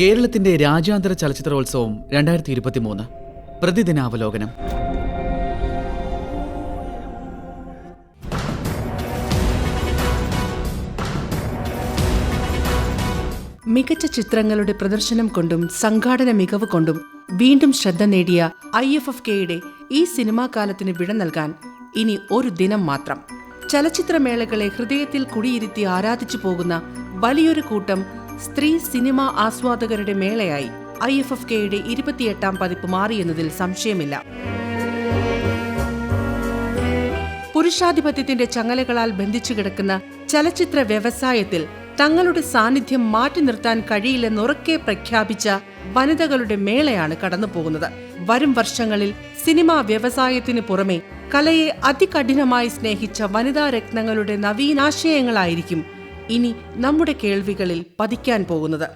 കേരളത്തിന്റെ രാജ്യാന്തര ചലച്ചിത്രോത്സവം രണ്ടായിരത്തി ഇരുപത്തി മൂന്ന് പ്രതിദിനാവലോകനം. മികച്ച ചിത്രങ്ങളുടെ പ്രദർശനം കൊണ്ടും സംഘാടന മികവ് കൊണ്ടും വീണ്ടും ശ്രദ്ധ നേടിയ ഐ എഫ് എഫ് കെയുടെ ഈ സിനിമാ കാലത്തിന് വിട നൽകാൻ ഇനി ഒരു ദിനം മാത്രം. ചലച്ചിത്രമേളകളെ ഹൃദയത്തിൽ കുടിയിരുത്തി ആരാധിച്ചു പോകുന്ന വലിയൊരു കൂട്ടം സ്ത്രീ സിനിമ ആസ്വാദകരുടെ മേളയായി ഐ എഫ് എഫ് കെയുടെ ഇരുപത്തിയെട്ടാം പതിപ്പ് മാറിയെന്നതിൽ സംശയമില്ല. പുരുഷാധിപത്യത്തിന്റെ ചങ്ങലകളാൽ ബന്ധിച്ചു കിടക്കുന്ന ചലച്ചിത്ര വ്യവസായത്തിൽ തങ്ങളുടെ സാന്നിധ്യം മാറ്റി നിർത്താൻ കഴിയില്ലെന്നുറക്കെ പ്രഖ്യാപിച്ച വനിതകളുടെ മേളയാണ് കടന്നുപോകുന്നത്. വരും വർഷങ്ങളിൽ സിനിമാ വ്യവസായത്തിന് പുറമെ കലയെ അതികഠിനമായി സ്നേഹിച്ച വനിതാ രത്നങ്ങളുടെ നവീനാശയങ്ങളായിരിക്കും ഇനി നമ്മുടെ കേൾവികളിൽ പതിക്കാൻ പോകുന്നത്.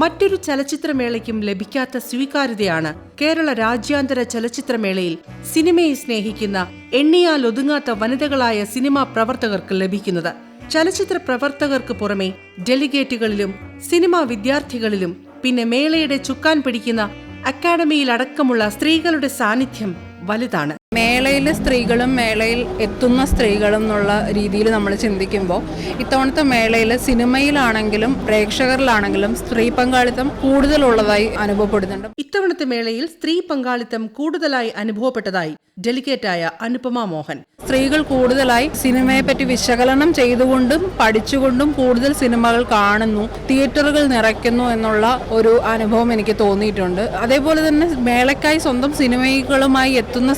മറ്റൊരു ചലച്ചിത്രമേളയ്ക്കും ലഭിക്കാത്ത സ്വീകാര്യതയാണ് കേരള രാജ്യാന്തര ചലച്ചിത്രമേളയിൽ സിനിമയെ സ്നേഹിക്കുന്ന എണ്ണിയാൽ ഒതുങ്ങാത്ത വനിതകളായ സിനിമാ പ്രവർത്തകർക്ക് ലഭിക്കുന്നത്. ചലച്ചിത്ര പ്രവർത്തകർക്ക് പുറമെ ഡെലിഗേറ്റുകളിലും സിനിമാ വിദ്യാർത്ഥികളിലും പിന്നെ മേളയുടെ ചുക്കാൻ പിടിക്കുന്ന അക്കാഡമിയിലടക്കമുള്ള സ്ത്രീകളുടെ സാന്നിധ്യം വലുതാണ്. മേളയിൽ സ്ത്രീകളും മേളയിൽ എത്തുന്ന സ്ത്രീകളും എന്നുള്ള രീതിയിൽ നമ്മൾ ചിന്തിക്കുമ്പോൾ ഇത്തവണത്തെ മേളയിൽ സിനിമയിലാണെങ്കിലും പ്രേക്ഷകരിലാണെങ്കിലും സ്ത്രീ പങ്കാളിത്തം കൂടുതലുള്ളതായി അനുഭവപ്പെടുന്നുണ്ട്. ഇത്തവണത്തെ മേളയിൽ സ്ത്രീ പങ്കാളിത്തം കൂടുതലായി അനുഭവപ്പെട്ടതായി ഡെലിക്കേറ്റായ അനുപമ മോഹൻ. സ്ത്രീകൾ കൂടുതലായി സിനിമയെ പറ്റി വിശകലനം ചെയ്തുകൊണ്ടും പഠിച്ചുകൊണ്ടും കൂടുതൽ സിനിമകൾ കാണുന്നു തിയേറ്ററുകൾ നിറയ്ക്കുന്നു എന്നുള്ള ഒരു അനുഭവം എനിക്ക് തോന്നിയിട്ടുണ്ട്. അതേപോലെ തന്നെ മേളയ്ക്കായി സ്വന്തം സിനിമകളുമായി എത്തുന്ന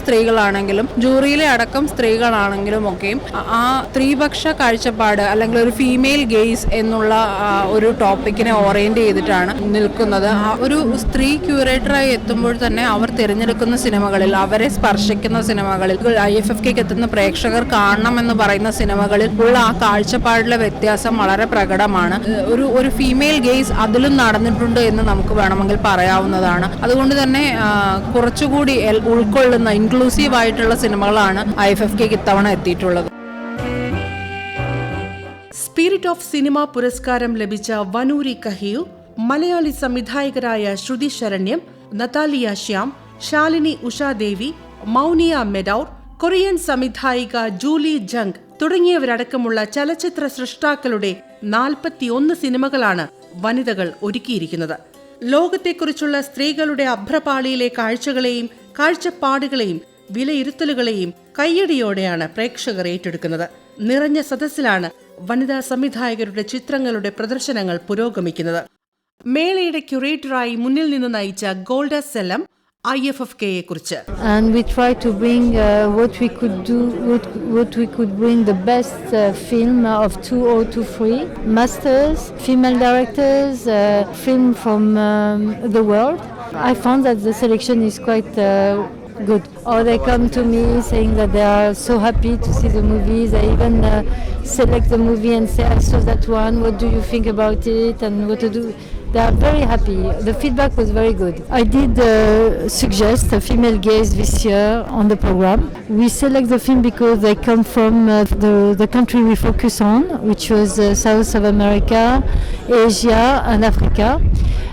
സ്ത്രീകളാണെങ്കിലും ജൂറിയിലെ അടക്കം സ്ത്രീകളാണെങ്കിലും ഒക്കെയും ആ സ്ത്രീപക്ഷ കാഴ്ചപ്പാട് അല്ലെങ്കിൽ ഒരു ഫീമെയിൽ ഗെയ്സ് എന്നുള്ള ഒരു ടോപ്പിക്കിനെ ഓറിയന്റ് ചെയ്തിട്ടാണ് നിൽക്കുന്നത്. ഒരു സ്ത്രീ ക്യൂറേറ്ററായി എത്തുമ്പോൾ തന്നെ അവർ തിരഞ്ഞെടുക്കുന്ന സിനിമകളിൽ അവരെ സ്പർശിക്കുന്ന സിനിമകളിൽ ഐ എഫ് എഫ് കെക്ക് എത്തുന്ന പ്രേക്ഷകർ കാണണം എന്ന് പറയുന്ന സിനിമകളിൽ ഉള്ള ആ കാഴ്ചപ്പാടിലെ വ്യത്യാസം വളരെ പ്രകടമാണ്. ഒരു ഒരു ഫീമെയിൽ ഗെയ്സ് അതിലും നടന്നിട്ടുണ്ട് എന്ന് നമുക്ക് വേണമെങ്കിൽ പറയാവുന്നതാണ്. അതുകൊണ്ട് തന്നെ കുറച്ചുകൂടി ഉൾക്കൊള്ളുന്ന ഇൻക്ലൂസീവ് ആയിട്ടുള്ള സിനിമകളാണ് ഐ എഫ് എഫ് കെക്ക് ഇത്തവണ എത്തിയിട്ടുള്ളത്. സ്പിരിറ്റ് ഓഫ് സിനിമ പുരസ്കാരം ലഭിച്ച Wanuri Kahiu Malayali സംവിധായകരായ Shruti Sharanyam Natalia Shyam Shalini Ushadevi Mounia Meddour Korean സംവിധായിക Julie Jung തുടങ്ങിയവരടക്കമുള്ള ചലച്ചിത്ര സൃഷ്ടാക്കളുടെ നാൽപ്പത്തിയൊന്ന് സിനിമകളാണ് വനിതകൾ ഒരുക്കിയിരിക്കുന്നത്. ലോകത്തെക്കുറിച്ചുള്ള സ്ത്രീകളുടെ അഭ്രപാളിയിലെ കാഴ്ചകളെയും കാഴ്ചപ്പാടുകളെയും വിലയിരുത്തലുകളെയും കയ്യടിയോടെയാണ് പ്രേക്ഷകർ ഏറ്റെടുക്കുന്നത് നിറഞ്ഞ സദസ്സിലാണ് വനിതാ സംവിധായകരുടെ ചിത്രങ്ങളുടെ പ്രദർശനങ്ങൾ പുരോഗമിക്കുന്നത് മേളയുടെ ക്യൂറേറ്ററായി മുന്നിൽ നിന്ന് നയിച്ച Golda Sellam I F F കെയെ കുറിച്ച് and we try to bring uh, what we could do, what, what we could bring the best uh, film of 2023, masters, female directors, uh, film from um, the world. I found that the selection is quite uh, good. Or they come to me saying that they are so happy to see the movies. They even uh, select the movie and say, I saw that one, what do you think about it, and what to do. They are very happy. The feedback was very good. I did uh, suggest a female gaze this year on the program. We select the film because they come from uh, the, the country we focus on, which was uh, South of America, Asia, and Africa.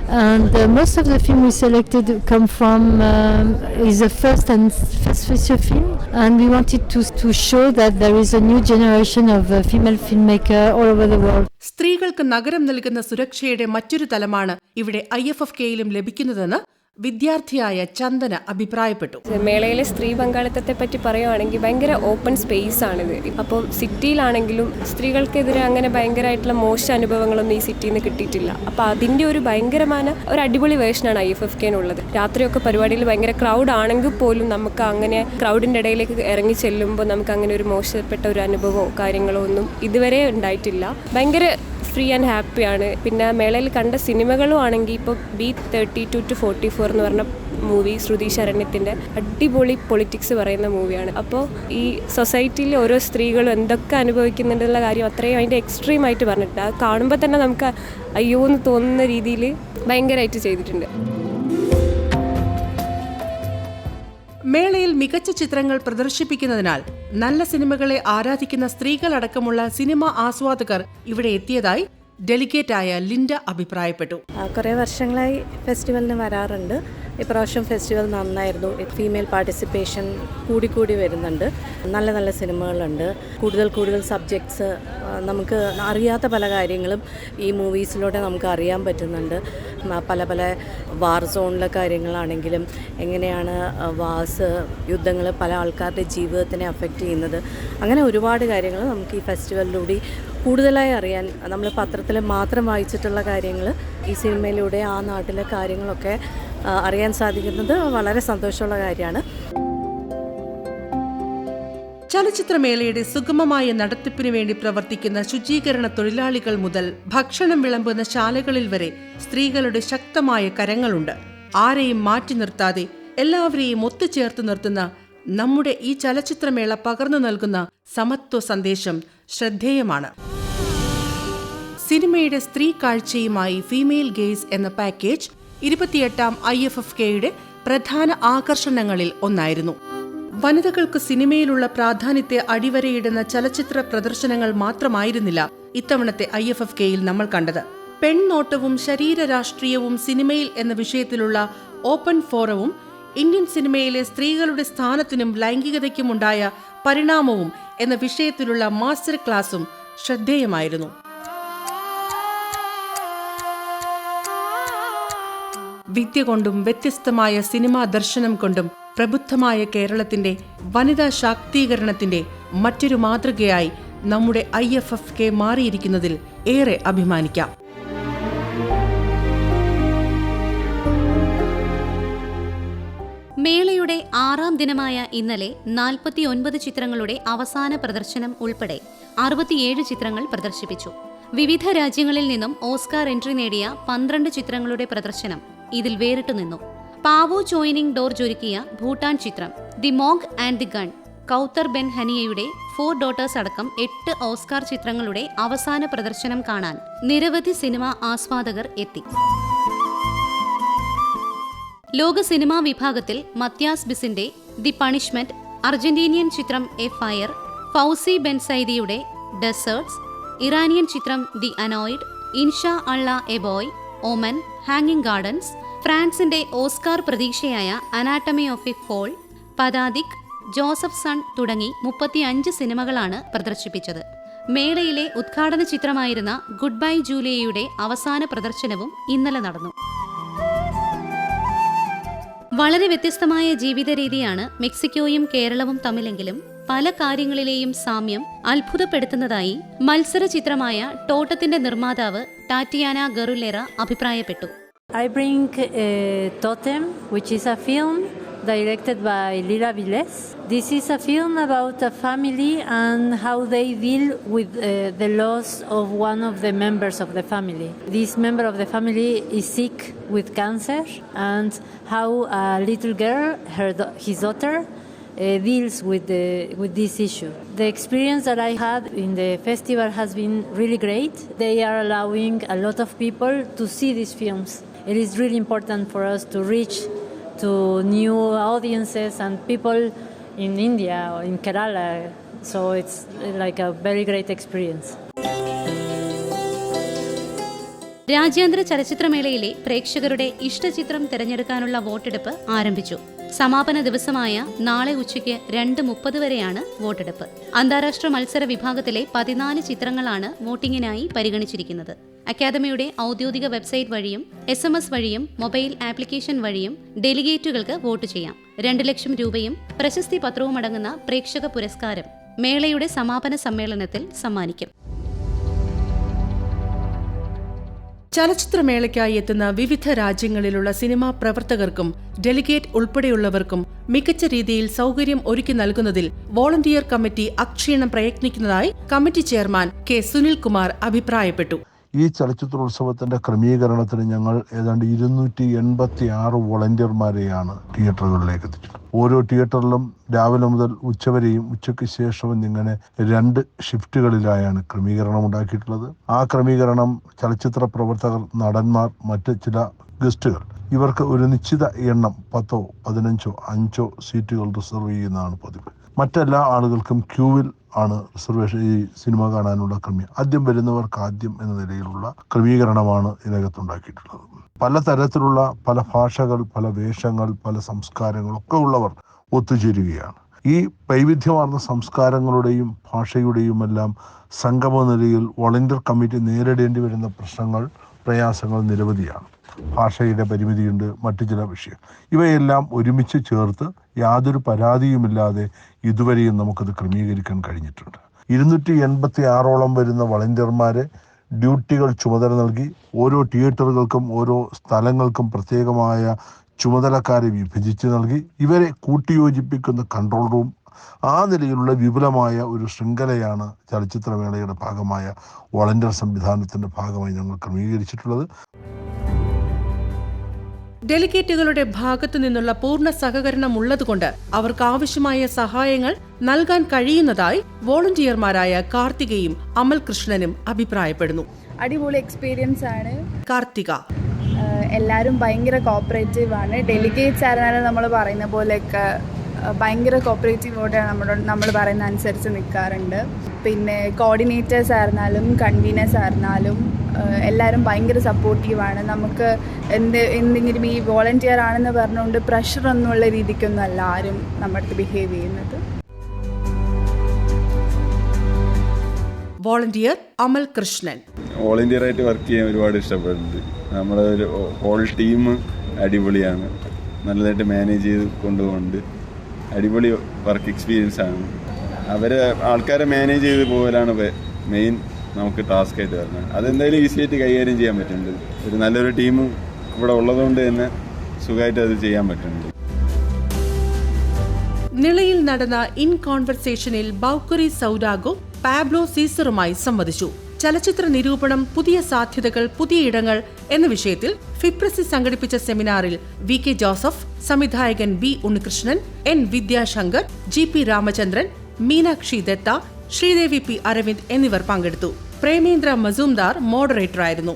And uh, most of the film we selected come from um, is a first and first feature film, and we wanted to to show that there is a new generation of uh, female filmmaker all over the world. സ്ത്രീകൾക്ക് നഗരം നൽകുന്ന സുരക്ഷയുടെ മറ്റൊരു തലമാണ് ഇവിടെ I F F കെയിലും ലഭിക്കുന്നതെന്ന് വിദ്യാർത്ഥിയായ ചന്ദന അഭിപ്രായപ്പെട്ടു. മേളയിലെ സ്ത്രീ പങ്കാളിത്തത്തെ പറ്റി പറയുവാണെങ്കിൽ ഭയങ്കര ഓപ്പൺ സ്പേസ് ആണിത്. അപ്പം സിറ്റിയിലാണെങ്കിലും സ്ത്രീകൾക്കെതിരെ അങ്ങനെ ഭയങ്കരമായിട്ടുള്ള മോശം അനുഭവങ്ങളൊന്നും ഈ സിറ്റിയിൽ നിന്ന് കിട്ടിയിട്ടില്ല. അപ്പൊ അതിന്റെ ഒരു ഭയങ്കരമായ ഒരു അടിപൊളി വേർഷനാണ് ഐ എഫ് എഫ് കെനുള്ളത് രാത്രിയൊക്കെ പരിപാടിയിൽ ഭയങ്കര ക്രൗഡ് ആണെങ്കിൽ പോലും നമുക്ക് അങ്ങനെ ക്രൗഡിന്റെ ഇടയിലേക്ക് ഇറങ്ങി ചെല്ലുമ്പോൾ നമുക്ക് അങ്ങനെ ഒരു മോശപ്പെട്ട ഒരു അനുഭവമോ കാര്യങ്ങളോ ഒന്നും ഇതുവരെ ഉണ്ടായിട്ടില്ല. ഭയങ്കര ഫ്രീ ആൻഡ് ഹാപ്പിയാണ് പിന്നെ മേളയിൽ കണ്ട സിനിമകളും ആണെങ്കിൽ ഇപ്പോൾ B thirty two two forty four എന്ന് പറഞ്ഞ മൂവി ശ്രുതി ശരണ്യത്തിന്റെ അടിപൊളി പൊളിറ്റിക്സ് പറയുന്ന മൂവിയാണ് അപ്പോൾ ഈ സൊസൈറ്റിയിൽ ഓരോ സ്ത്രീകളും എന്തൊക്കെ അനുഭവിക്കുന്നുണ്ടെന്നുള്ള കാര്യം അത്രയും അതിന്റെ എക്സ്ട്രീം ആയിട്ട് പറഞ്ഞിട്ടുണ്ട്. അത് കാണുമ്പോൾ തന്നെ നമുക്ക് അയ്യോ എന്ന് തോന്നുന്ന രീതിയിൽ ഭയങ്കരമായിട്ട് ചെയ്തിട്ടുണ്ട്. മേളയിൽ മികച്ച ചിത്രങ്ങൾ പ്രദർശിപ്പിക്കുന്നതിനാൽ നല്ല സിനിമകളെ ആരാധിക്കുന്ന സ്ത്രീകളടക്കമുള്ള സിനിമ ആസ്വാദകർ ഇവിടെ എത്തിയതായി ഡെലിഗേറ്റായ ലിൻഡ അഭിപ്രായപ്പെട്ടു. കുറേ വർഷങ്ങളായി ഫെസ്റ്റിവലിന് വരാറുണ്ട്. ഇപ്രാവശ്യം ഫെസ്റ്റിവൽ നന്നായിരുന്നു. ഫീമെയിൽ പാർട്ടിസിപ്പേഷൻ കൂടിക്കൂടി വരുന്നുണ്ട്. നല്ല നല്ല സിനിമകളുണ്ട്. കൂടുതൽ കൂടുതൽ സബ്ജക്ട്സ് നമുക്ക് അറിയാത്ത പല കാര്യങ്ങളും ഈ മൂവീസിലൂടെ നമുക്ക് അറിയാൻ പറ്റുന്നുണ്ട്. പല പല വാർ സോണിലെ കാര്യങ്ങളാണെങ്കിലും എങ്ങനെയാണ് വാസ് യുദ്ധങ്ങൾ പല ആൾക്കാരുടെ ജീവിതത്തിനെ അഫക്റ്റ് ചെയ്യുന്നത്. അങ്ങനെ ഒരുപാട് കാര്യങ്ങൾ നമുക്ക് ഈ ഫെസ്റ്റിവലിലൂടെ കൂടുതലായി അറിയാൻ നമ്മൾ പത്രത്തിൽ മാത്രം വായിച്ചിട്ടുള്ള കാര്യങ്ങൾ ഈ സിനിമയിലൂടെ ആ നാട്ടിലെ കാര്യങ്ങളൊക്കെ അറിയാൻ സാധിക്കുന്നത് വളരെ സന്തോഷമുള്ള കാര്യമാണ്. ചലച്ചിത്രമേളയുടെ സുഗമമായ നടത്തിപ്പിനു വേണ്ടി പ്രവർത്തിക്കുന്ന ശുചീകരണ തൊഴിലാളികൾ മുതൽ ഭക്ഷണം വിളമ്പുന്ന ശാലകളിൽ വരെ സ്ത്രീകളുടെ ശക്തമായ കരങ്ങളുണ്ട്. ആരെയും മാറ്റി നിർത്താതെ എല്ലാവരെയും ഒത്തുചേർത്ത് നിർത്തുന്ന നമ്മുടെ ഈ ചലച്ചിത്രമേള പകർന്നു നൽകുന്ന സമത്വ സന്ദേശം ശ്രദ്ധേയമാണ്. സിനിമയുടെ സ്ത്രീ കാഴ്ചയുമായി ഫീമെയിൽ ഗെയ്സ് എന്ന പാക്കേജ് ഇരുപത്തിയെട്ടാം ഐ എഫ് എഫ് കെയുടെ പ്രധാന ആകർഷണങ്ങളിൽ ഒന്നായിരുന്നു. വനിതകൾക്ക് സിനിമയിലുള്ള പ്രാധാന്യത്തെ അടിവരയിടുന്ന ചലച്ചിത്ര പ്രദർശനങ്ങൾ മാത്രമായിരുന്നില്ല ഇത്തവണത്തെ ഐ എഫ് എഫ് കെയിൽ നമ്മൾ കണ്ടത്. പെൺനോട്ടവും ശരീരരാഷ്ട്രീയവും സിനിമയിൽ എന്ന വിഷയത്തിലുള്ള ഓപ്പൺ ഫോറവും ഇന്ത്യൻ സിനിമയിലെ സ്ത്രീകളുടെ സ്ഥാനത്തിനും ലൈംഗികതയ്ക്കുമുണ്ടായ പരിണാമവും എന്ന വിഷയത്തിലുള്ള മാസ്റ്റർ ക്ലാസും ശ്രദ്ധേയമായിരുന്നു. വിദ്യ കൊണ്ടും വ്യത്യസ്തമായ സിനിമാ ദർശനം കൊണ്ടും പ്രബുദ്ധമായ കേരളത്തിന്റെ വനിതാ ശാക്തീകരണത്തിന്റെ മറ്റൊരു മാതൃകയായി നമ്മുടെ ഐ എഫ് എഫ് കെ മാറിയിരിക്കുന്നതിൽ ഏറെ അഭിമാനിക്കാം. മേളയുടെ ആറാം ദിനമായ ഇന്നലെ നാൽപ്പത്തി ഒൻപത് ചിത്രങ്ങളുടെ അവസാന പ്രദർശനം ഉൾപ്പെടെ അറുപത്തിയേഴ് ചിത്രങ്ങൾ പ്രദർശിപ്പിച്ചു. വിവിധ രാജ്യങ്ങളിൽ നിന്നും ഓസ്കാർ എൻട്രി നേടിയ പന്ത്രണ്ട് ചിത്രങ്ങളുടെ പ്രദർശനം ഇതിൽ വേറിട്ടു നിന്നു. പാവോ ചോയിനിങ് ഡോർ ജൊരുക്കിയ ഭൂട്ടാൻ ചിത്രം the monk and the gun Kaouther Ben ഹനിയയുടെ four daughters അടക്കം എട്ട് ഓസ്കാർ ചിത്രങ്ങളുടെ അവസാന പ്രദർശനം കാണാൻ നിരവധി സിനിമാ ആസ്വാദകർ എത്തി. ലോക സിനിമാ വിഭാഗത്തിൽ മത്യാസ് ബിസിന്റെ ദി പണിഷ്മെന്റ് അർജന്റീനിയൻ ചിത്രം എ ഫയർ ഫൗസി ബെൻസൈദിയുടെ ഡെസേർട്സ് ഇറാനിയൻ ചിത്രം the annoyed inshallah a boy omen ഹാങ്ങിങ് ഗാർഡൻസ് ഫ്രാൻസിന്റെ Oscar പ്രതീക്ഷയായ anatomy of a fall Padatik Joseph son തുടങ്ങി മുപ്പത്തിയഞ്ച് സിനിമകളാണ് പ്രദർശിപ്പിച്ചത്. മേളയിലെ ഉദ്ഘാടന ചിത്രമായിരുന്ന ഗുഡ് ബൈ ജൂലിയയുടെ അവസാന പ്രദർശനവും ഇന്നലെ നടന്നു. വളരെ വ്യത്യസ്തമായ ജീവിത രീതിയാണ് മെക്സിക്കോയും കേരളവും തമ്മിലെങ്കിലും പല കാര്യങ്ങളിലെയും സാമ്യം അത്ഭുതപ്പെടുത്തുന്നതായി മത്സര ചിത്രമായ ടോട്ടത്തിന്റെ നിർമ്മാതാവ് ടാറ്റിയാന ഗറുലേറ അഭിപ്രായപ്പെട്ടു. I bring uh, Totem, which is a film directed by Lila Viles. This is a film about a family and how they deal with uh, the loss of one of the members of the family. This member of the family is sick with cancer, and how a little girl, her his daughter, uh, deals with the with this issue. The experience that I had in the festival has been really great. They are allowing a lot of people to see these films. It is really important for us to reach to new audiences and people in India or in Kerala. So it's like a very great experience. രാജ്യാന്തര ചലച്ചിത്രമേളയിലെ പ്രേക്ഷകരുടെ ഇഷ്ടചിത്രം തിരഞ്ഞെടുക്കാനുള്ള വോട്ടെടുപ്പ് ആരംഭിച്ചു സമാപന ദിവസമായ നാളെ ഉച്ചയ്ക്ക് രണ്ട് മുപ്പത് വരെയാണ് വോട്ടെടുപ്പ് അന്താരാഷ്ട്ര മത്സര വിഭാഗത്തിലെ പതിനാല് ചിത്രങ്ങളാണ് വോട്ടിംഗിനായി പരിഗണിച്ചിരിക്കുന്നത് അക്കാദമിയുടെ ഔദ്യോഗിക വെബ്സൈറ്റ് വഴിയും എസ് എം എസ് വഴിയും മൊബൈൽ ആപ്ലിക്കേഷൻ വഴിയും ഡെലിഗേറ്റുകൾക്ക് വോട്ട് ചെയ്യാം. രണ്ട് ലക്ഷം രൂപയും പ്രശസ്തി പത്രവും അടങ്ങുന്ന പ്രേക്ഷക പുരസ്കാരം മേളയുടെ സമാപന സമ്മേളനത്തിൽ സമ്മാനിക്കും. ചലച്ചിത്രമേളയ്ക്കായി എത്തുന്ന വിവിധ രാജ്യങ്ങളിലുള്ള സിനിമാ പ്രവർത്തകർക്കും ഡെലിഗേറ്റ് ഉൾപ്പെടെയുള്ളവർക്കും മികച്ച രീതിയിൽ സൗകര്യം ഒരുക്കി നൽകുന്നതിൽ വോളണ്ടിയർ കമ്മിറ്റി അക്ഷീണം പ്രയത്നിക്കുന്നതായി കമ്മിറ്റി ചെയർമാൻ കെ സുനിൽകുമാർ അഭിപ്രായപ്പെട്ടു. ഈ ചലച്ചിത്രോത്സവത്തിന്റെ ക്രമീകരണത്തിന് ഞങ്ങൾ ഏതാണ്ട് ഇരുന്നൂറ്റി എൺപത്തി ആറ് വോളണ്ടിയർമാരെയാണ് തിയേറ്ററുകളിലേക്ക് എത്തിച്ചത് ഓരോ തിയേറ്ററിലും രാവിലെ മുതൽ ഉച്ചവരെയും ഉച്ചയ്ക്ക് ശേഷവും ഇങ്ങനെ രണ്ട് ഷിഫ്റ്റുകളിലായാണ് ക്രമീകരണം ഉണ്ടാക്കിയിട്ടുള്ളത്. ആ ക്രമീകരണം ചലച്ചിത്ര പ്രവർത്തകർ നടന്മാർ മറ്റ് ചില ഗസ്റ്റുകൾ ഇവർക്ക് ഒരു നിശ്ചിത എണ്ണം പത്തോ പതിനഞ്ചോ അഞ്ചോ സീറ്റുകൾ റിസർവ് ചെയ്യുന്നതാണ് പതിവ്. മറ്റെല്ലാ ആളുകൾക്കും ക്യൂവിൽ ആണ് റിസർവേഷൻ ഈ സിനിമ കാണാനുള്ള ക്രമീ ആദ്യം വരുന്നവർക്ക് ആദ്യം എന്ന നിലയിലുള്ള ക്രമീകരണമാണ് ഇതിനകത്തുണ്ടാക്കിയിട്ടുള്ളത്. പല തരത്തിലുള്ള പല ഭാഷകൾ പല വേഷങ്ങൾ പല സംസ്കാരങ്ങളൊക്കെ ഉള്ളവർ ഒത്തുചേരുകയാണ്. ഈ വൈവിധ്യമാർന്ന സംസ്കാരങ്ങളുടെയും ഭാഷയുടെയും എല്ലാം സംഗമ നിലയിൽ വോളണ്ടിയർ കമ്മിറ്റി നേരിടേണ്ടി വരുന്ന പ്രശ്നങ്ങൾ പ്രയാസങ്ങൾ നിരവധിയാണ്. ഭാഷയുടെ പരിമിതിയുണ്ട് മറ്റു ചില വിഷയം. ഇവയെല്ലാം ഒരുമിച്ച് ചേർത്ത് യാതൊരു പരാതിയുമില്ലാതെ ഇതുവരെയും നമുക്കത് ക്രമീകരിക്കാൻ കഴിഞ്ഞിട്ടുണ്ട്. ഇരുന്നൂറ്റി എൺപത്തി ആറോളം വരുന്ന വളണ്ടിയർമാരെ ഡ്യൂട്ടികൾ ചുമതല നൽകി. ഓരോ തിയേറ്ററുകൾക്കും ഓരോ സ്ഥലങ്ങൾക്കും പ്രത്യേകമായ ചുമതലക്കാരെ വിഭജിച്ച് നൽകി. ഇവരെ കൂട്ടിയോജിപ്പിക്കുന്ന കൺട്രോൾ റൂം ആ നിലയിലുള്ള വിപുലമായ ഒരു ശൃംഖലയാണ് ചലച്ചിത്രമേളയുടെ ഭാഗമായ വളണ്ടിയർ സംവിധാനത്തിന്റെ ഭാഗമായി ഞങ്ങൾ ക്രമീകരിച്ചിട്ടുള്ളത്. ഡെലിഗേറ്റുകളുടെ ഭാഗത്തു നിന്നുള്ള പൂർണ സഹകരണം ഉള്ളതുകൊണ്ട് അവർക്ക് ആവശ്യമായ സഹായങ്ങൾ നൽകാൻ കഴിയുന്നതായി വോളണ്ടിയർമാരായ കാർത്തികയും അമൽ കൃഷ്ണനും അഭിപ്രായപ്പെടുന്നു. അടിപൊളി എക്സ്പീരിയൻസ് ആണ്. കാർത്തിക. എല്ലാവരും ഭയങ്കര കോപ്പറേറ്റീവ് ആണ്. ഡെലിഗേറ്റ്സ് ആയിരുന്നാലും നമ്മൾ പറയുന്ന പോലെയൊക്കെ ഭയങ്കര കോപ്പറേറ്റീവോടെയാണ് നമ്മളോട് നമ്മൾ പറയുന്ന അനുസരിച്ച് നിൽക്കാറുണ്ട് പിന്നെ കോർഡിനേറ്റേഴ്സ് ആയിരുന്നാലും കൺവീനേഴ്സ് ആയിരുന്നാലും എല്ലാവരും ഭയങ്കര സപ്പോർട്ടീവാണ് നമുക്ക് എന്ത് എന്തെങ്കിലും ഈ വോളണ്ടിയർ ആണെന്ന് പറഞ്ഞുകൊണ്ട് പ്രഷർ എന്നുള്ള രീതിക്കൊന്നും അല്ല ആരും നമ്മുടെ അടുത്ത് ബിഹേവ് ചെയ്യുന്നത്. വോളണ്ടിയർ അമൽ കൃഷ്ണൻ വോളണ്ടിയർ ആയിട്ട് വർക്ക് ചെയ്യാൻ ഒരുപാട് ഇഷ്ടപ്പെടുന്നുണ്ട്. നമ്മുടെ ഒരു ഹോൾ ടീം അടിപൊളിയാണ്. നല്ലതായിട്ട് മാനേജ് ചെയ്ത് കൊണ്ടുപോകുന്നുണ്ട്. അടിപൊളി വർക്ക് എക്സ്പീരിയൻസ് ആണ്. അവരെ ആൾക്കാരെ മാനേജ് ചെയ്ത് പോകലാണ് മെയിൻ നമുക്ക് ടാസ്ക് ആയിട്ട് വരുന്നത് അതെന്തായാലും ഈസി ആയിട്ട് കൈകാര്യം ചെയ്യാൻ പറ്റുന്നുണ്ട്. ഒരു നല്ലൊരു ടീം ഇവിടെ ഉള്ളതുകൊണ്ട് തന്നെ സുഖമായിട്ട് അത് ചെയ്യാൻ പറ്റുന്നുണ്ട്. നിളയിൽ നടന്ന ഇൻ കോൺവെർസേഷനിൽ ബൗക്കറി സൗരാഗോ പാബ്ലോ സീസറുമായി സംവദിച്ചു. ചലച്ചിത്ര നിരൂപണം പുതിയ സാധ്യതകൾ പുതിയ ഇടങ്ങൾ എന്ന വിഷയത്തിൽ ഫിപ്രസി സംഘടിപ്പിച്ച സെമിനാറിൽ വി കെ ജോസഫ് സംവിധായകൻ B Unnikrishnan N Vidyashankar G P Ramachandran Meenakshi Dutta Sridevi P Aravind എന്നിവർ പങ്കെടുത്തു. പ്രേമേന്ദ്ര മസൂംദാർ മോഡറേറ്ററായിരുന്നു.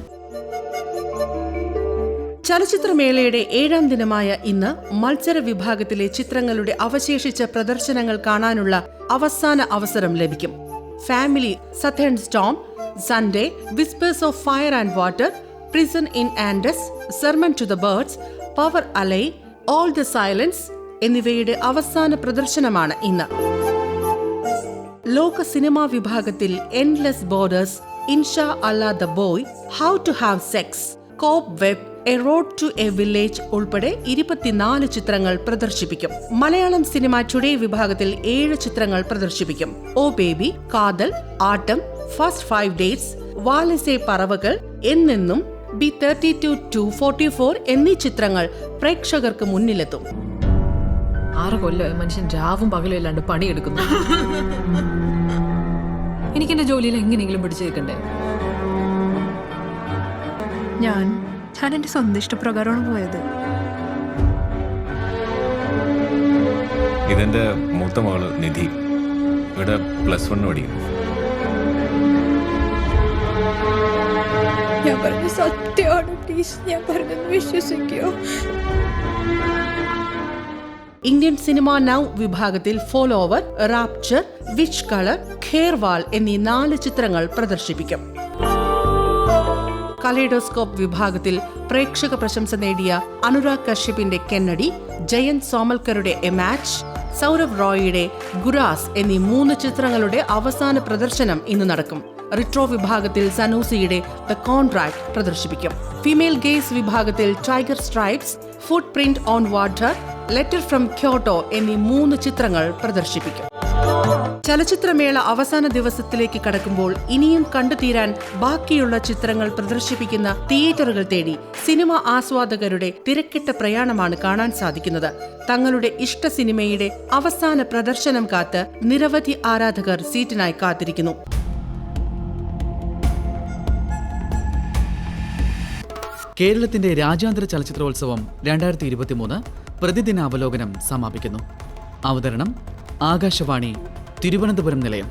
ചലച്ചിത്രമേളയുടെ ഏഴാം ദിനമായ ഇന്ന് മത്സര വിഭാഗത്തിലെ ചിത്രങ്ങളുടെ അവശേഷിച്ച പ്രദർശനങ്ങൾ കാണാനുള്ള അവസാന അവസരം ലഭിക്കും. Family southern storm Sunday whispers of fire and water prison in Andes sermon to the birds power alley all the silence എന്നിവയുടെ അവസാന പ്രദർശനമാണ് ഇന്ന്. ലോക സിനിമാ വിഭാഗത്തിൽ എൻലെസ് ബോർഡേഴ്സ് ഇൻഷാ അല്ല the boy how to have sex cop web a road to a village ഉൾപ്പെടെ ഇരുപത്തിനാല് ചിത്രങ്ങൾ പ്രദർശിപ്പിക്കും. മലയാളം സിനിമ ടുഡേ വിഭാഗത്തിൽ ഏഴ് ചിത്രങ്ങൾ പ്രദർശിപ്പിക്കും. ഓ baby Kaathal Aattam first five dates Valase Paravakal Ennennum B thirty two two forty four എന്നീ ചിത്രങ്ങൾ പ്രേക്ഷകർക്ക് മുന്നിലെത്തും. ആറ് കൊല്ലമായി മനുഷ്യൻ രാവും പകലും ഇല്ലാണ്ട് പണിയെടുക്കുന്നു. എനിക്ക് എന്റെ ജോലിയിൽ എങ്ങനെയെങ്കിലും പിടിച്ചു നിൽക്കണ്ടേ? ഞാൻ ഞാൻ എന്റെ സ്വന്തം ഇഷ്ടപ്രകാരമാണ് പോയത്. ഇതെന്റെ മൂത്ത മകൾ നിധി. ഇവിടെ പ്ലസ് വൺ പഠിക്കുന്നു. ഞാൻ പറഞ്ഞ സത്യമാണ് പ്ലീസ് ഞാൻ പറഞ്ഞത് വിശ്വസിക്കോ. ഇന്ത്യൻ സിനിമ നൗ വിഭാഗത്തിൽ follower rapture which colour Kherwal എന്നീ നാല് ചിത്രങ്ങൾ പ്രദർശിപ്പിക്കും. കലൈഡോസ്കോപ്പ് വിഭാഗത്തിൽ പ്രേക്ഷക പ്രശംസ നേടിയ അനുരാഗ് കശ്യപിന്റെ കെന്നഡി ജയന്ത് സോമൽക്കറുടെ എ മാച്ച് സൗരവ് റോയിയുടെ ഗുരാസ് എന്നീ മൂന്ന് ചിത്രങ്ങളുടെ അവസാന പ്രദർശനം ഇന്ന് നടക്കും. റിട്രോ വിഭാഗത്തിൽ സനൂസിയുടെ ദ കോൺട്രാക്ട് പ്രദർശിപ്പിക്കും. ഫീമെയിൽ ഗെയ്സ് വിഭാഗത്തിൽ tiger stripes footprint on water letter from Kyoto എന്നീ മൂന്ന് ചിത്രങ്ങൾ പ്രദർശിപ്പിക്കും. ചലച്ചിത്രമേള അവസാന ദിവസത്തിലേക്ക് കടക്കുമ്പോൾ ഇനിയും കണ്ടുതീരാൻ ബാക്കിയുള്ള ചിത്രങ്ങൾ പ്രദർശിപ്പിക്കുന്ന തിയേറ്ററുകൾ തേടി സിനിമ ആസ്വാദകരുടെ തിരക്കിട്ട പ്രയാണമാണ് കാണാൻ സാധിക്കുന്നത്. തങ്ങളുടെ ഇഷ്ട സിനിമയുടെ അവസാന പ്രദർശനം കാത്ത് നിരവധി ആരാധകർ സീറ്റിനായി കാത്തിരിക്കുന്നു. കേരളത്തിന്റെ രാജ്യാന്തര ചലച്ചിത്രോത്സവം രണ്ടായിരത്തി ഇരുപത്തിമൂന്ന് പ്രതിദിന അവലോകനം സമാപിക്കുന്നു. അവതരണം ആകാശവാണി തിരുവനന്തപുരം നിലയം.